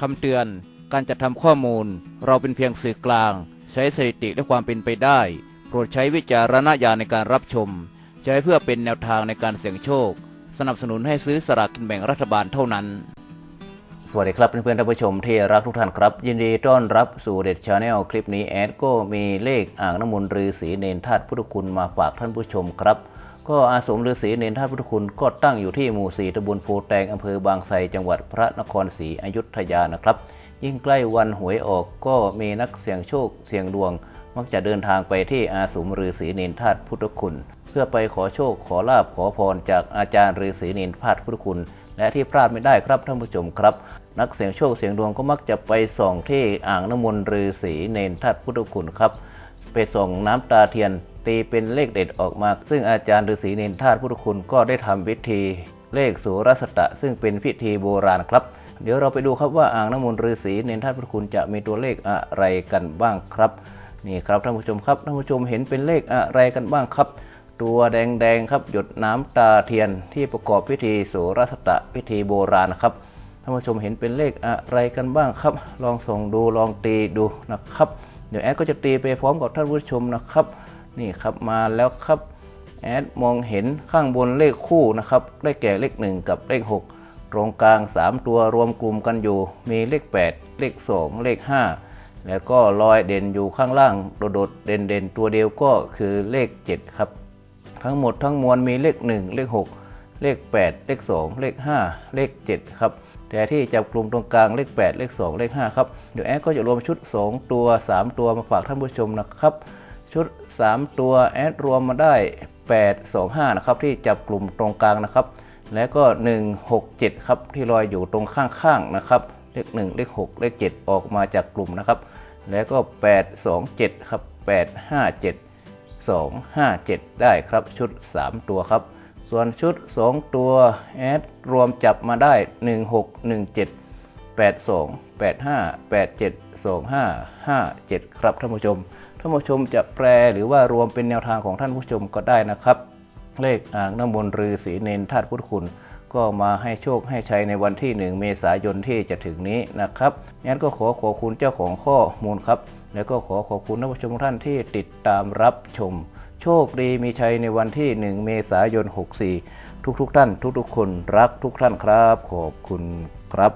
คำเตือน การจัดทำข้อมูล เราเป็นเพียงสื่อกลาง ใช้สถิติและความเป็นไปได้ โปรดใช้วิจารณญาณในการรับชม ใช้เพื่อเป็นแนวทางในการเสี่ยงโชค สนับสนุนให้ซื้อสลากกินแบ่งรัฐบาลเท่านั้น สวัสดีครับเพื่อนๆท่านผู้ชมที่รักทุกท่านครับ ยินดีต้อนรับสู่เด็ดชาแนลคลิปนี้แอดก็มีเลขอ่างน้ำมนต์ฤาษีเนนธาตุพุทธคุณมาฝากท่านผู้ชมครับ ก็อาสมฤาษีเนนธาตุพุทธคุณก็ตั้งอยู่ที่หมู่สี่ตำบลโพแตงอำเภอบางไทรจังหวัดพระนครศรีอยุธยานะครับ ยิ่งใกล้วันหวยออกก็มีนักเสี่ยงโชคเสี่ยงดวง มักจะเดินทางไปที่อาสมฤาษีเนนธาตุพุทธคุณ เพื่อไปขอโชคขอลาบขอพรจากอาจารย์ฤาษีเนนธาตุพุทธคุณ และที่พลาดไม่ได้ครับท่านผู้ชมครับ นักเสี่ยงโชคเสี่ยงดวงก็มักจะไปส่องที่อ่างน้ำมนต์ฤาษีเนนธาตุพุทธคุณครับไปส่องน้ำตาเทียน ตีเป็นเลขเด็ดออกมา ซึ่งอาจารย์ฤาษีเนนธาตุพุทธคุณก็ได้ทำพิธี เลขสุรสตะ ซึ่งเป็นพิธีโบราณครับ เดี๋ยวเราไปดูครับว่าอ่างน้ำมนต์ฤาษีเนนธาตุพุทธคุณจะมีตัวเลขอะไรกันบ้างครับนี่ครับท่านผู้ชมครับท่านผู้ชมเห็นเป็นเลขอะไรกันบ้างครับ ตัวแดงๆครับหยดน้ำตาเทียนที่ประกอบพิธีสุรสตะพิธีโบราณนะครับท่านผู้ชมเห็นเป็นเลขอะไรกันบ้างครับ ลองส่องดูลองตีดูนะครับ เดี๋ยวแอดก็จะตีไปพร้อมกับท่านผู้ชมนะครับ นี่ครับมาแล้วครับแอดมองเห็นข้างบนเลขคู่นะครับได้แก่เลข 1 กับเลข 6 ตรงกลาง 3 ตัวรวมกลุ่มกันอยู่ มีเลข 8 เลข 2 เลข 5 แล้วก็ลอยเด่นอยู่ข้างล่าง โดดเด่นๆตัวเดียวก็คือเลข 7 ครับ ทั้งหมดทั้งมวลมีเลข 1 เลข 6 เลข 8 เลข 2 เลข 5 เลข 7 ครับแต่ที่จับกลุ่มตรงกลางเลข 8 เลข 2 เลข 5 ครับ เดี๋ยวแอดก็จะรวมชุด 2 ตัว 3 ตัวมาฝากท่านผู้ชมนะครับ ชุด 3 ตัวแอดรวมมาได้ 8 2 5 นะครับ ที่จับกลุ่มตรงกลางนะครับ แล้วก็ 1 6 7 ครับ ที่ลอยอยู่ตรงข้างๆนะครับ เลข 1 เลข 6 เลข 7 ออกมาจากกลุ่มนะครับ แล้วก็ 8 2 7 ครับ 8 5 7 2 5 7 ได้ครับชุด 3 ตัวครับ ส่วนชุด 2 ตัวแอดรวมจับมาได้ 1 6 1 7 8 2 8 5 8 7 2 5 5 7 ครับท่านผู้ชม ท่านผู้ชมจะแปลหรือว่ารวมเป็นแนวทางของท่านผู้ชมก็ได้นะครับ เลขอ่างน้ำมนต์ฤาษีเนนธาตุพุทธคุณ ก็มาให้โชคให้ชัยในวันที่ 1 เมษายนที่จะถึงนี้นะครับงั้นก็ขอขอบคุณเจ้าของข้อมูลครับ แล้วก็ขอขอบคุณท่านผู้ชมท่านที่ติดตามรับชม โชคดีมีชัยในวันที่ 1 เมษายน 64 ทุกๆทท่าน ทุกๆ คนรักทุกท่านครับ ขอบคุณครับ